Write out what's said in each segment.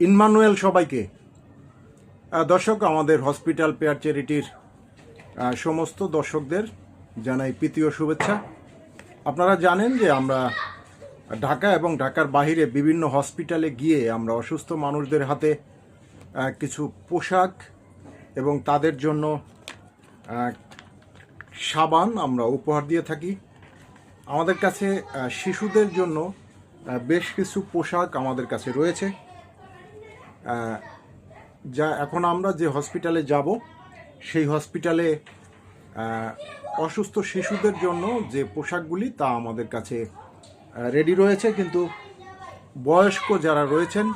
Emmanuel সবাইকে। দর্শক, আমাদের হসপিটাল পেয়ার চ্যারিটির সমস্ত দর্শকদের জানাই প্রীতীয় শুভেচ্ছা। আপনারা জানেন যে আমরা ঢাকা এবং ঢাকার বাইরে বিভিন্ন হসপিটালে গিয়ে আমরা অসুস্থ মানুষদের হাতে কিছু পোশাক এবং তাদের জন্য সাবান আমরা উপহার দিয়ে থাকি। আমাদের কাছে শিশুদের জন্য বেশ কিছু পোশাক আমাদের কাছে রয়েছে। যা এখন আমরা যে হসপিটালে যাব, সেই হসপিটালে অসুস্থ শিশুদের জন্য যে পোশাকগুলি তা আমাদের কাছে রেডি রয়েছে। কিন্তু বয়স্ক যারা রয়েছেন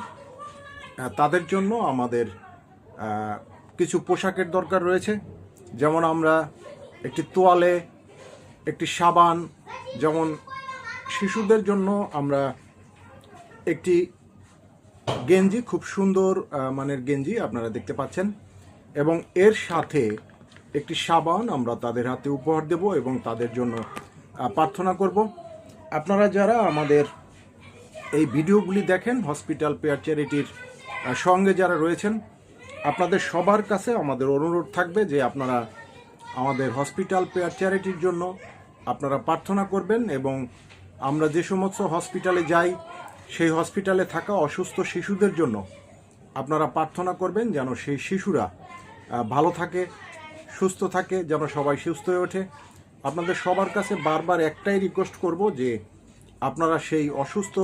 তাদের জন্য আমাদের কিছু পোশাকের দরকার রয়েছে। যেমন আমরা একটি তোয়ালে, একটি সাবান, যেমন শিশুদের জন্য আমরা একটি গেঞ্জি, খুব সুন্দর মানের গেঞ্জি আপনারা দেখতে পাচ্ছেন। এবং এর সাথে একটি সাবান আমরা তাদের হাতে উপহার দেব এবং তাদের জন্য প্রার্থনা করব। আপনারা যারা আমাদের এই ভিডিওগুলি দেখেন, হসপিটাল পেয়ার চ্যারিটির সঙ্গে যারা রয়েছেন, আপনাদের সবার কাছে আমাদের অনুরোধ থাকবে যে আপনারা আমাদের হসপিটাল পেয়ার চ্যারিটির জন্য আপনারা প্রার্থনা করবেন এবং আমরা যে সমস্ত হসপিটালে যাই সেই হসপিটালে থাকা অসুস্থ শিশুদের জন্য আপনারা প্রার্থনা করবেন যেন সেই শিশুরা ভালো থাকে, সুস্থ থাকে, যেন সবাই সুস্থ হয়ে ওঠে। আপনাদের সবার কাছে বারবার একটাই রিকোয়েস্ট করব যে আপনারা সেই অসুস্থ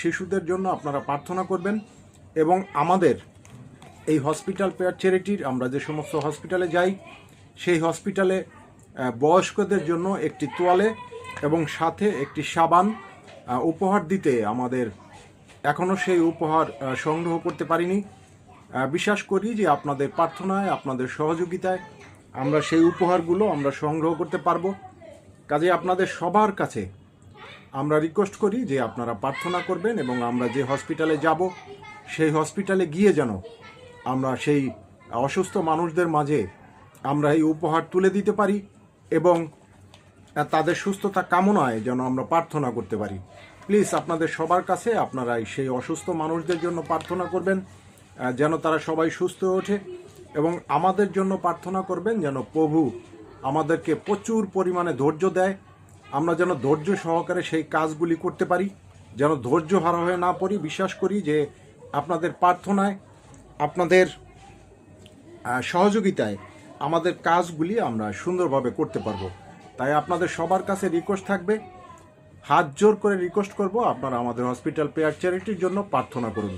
শিশুদের জন্য আপনারা প্রার্থনা করবেন এবং আমাদের এই হসপিটাল পেয়ার চ্যারিটির আমরা যে সমস্ত হসপিটালে যাই, সেই হসপিটালে বয়স্কদের জন্য একটি তোয়ালে এবং সাথে একটি সাবান উপহার দিতে আমাদের এখনও সেই উপহার সংগ্রহ করতে পারিনি। বিশ্বাস করি যে আপনাদের প্রার্থনায়, আপনাদের সহযোগিতায় আমরা সেই উপহারগুলো আমরা সংগ্রহ করতে পারব। কাজে আপনাদের সবার কাছে আমরা রিকোয়েস্ট করি যে আপনারা প্রার্থনা করবেন এবং আমরা যে হসপিটালে যাব, সেই হসপিটালে গিয়ে যেন আমরা সেই অসুস্থ মানুষদের মাঝে আমরা এই উপহার তুলে দিতে পারি এবং তাদের সুস্থতা কামনায় যেন আমরা প্রার্থনা করতে পারি। প্লিজ আপনাদের সবার কাছে আপনারাই সেই অসুস্থ মানুষদের জন্য প্রার্থনা করবেন যেন তারা সবাই সুস্থ ওঠে এবং আমাদের জন্য প্রার্থনা করবেন যেন প্রভু আমাদেরকে প্রচুর পরিমাণে ধৈর্য দেয়। আমরা যেন ধৈর্য সহকারে সেই কাজগুলি করতে পারি, যেন ধৈর্য হারা হয়ে না পড়ি। বিশ্বাস করি যে আপনাদের প্রার্থনায়, আপনাদের সহযোগিতায় আমাদের কাজগুলি আমরা সুন্দরভাবে করতে পারব। তাই আপনাদের সবার কাছে রিকোয়েস্ট থাকবে। হাত জোর করে রিকোয়েস্ট করব, আপনারা আমাদের হসপিটাল পেয়ার চ্যারিটির জন্য প্রার্থনা করুন।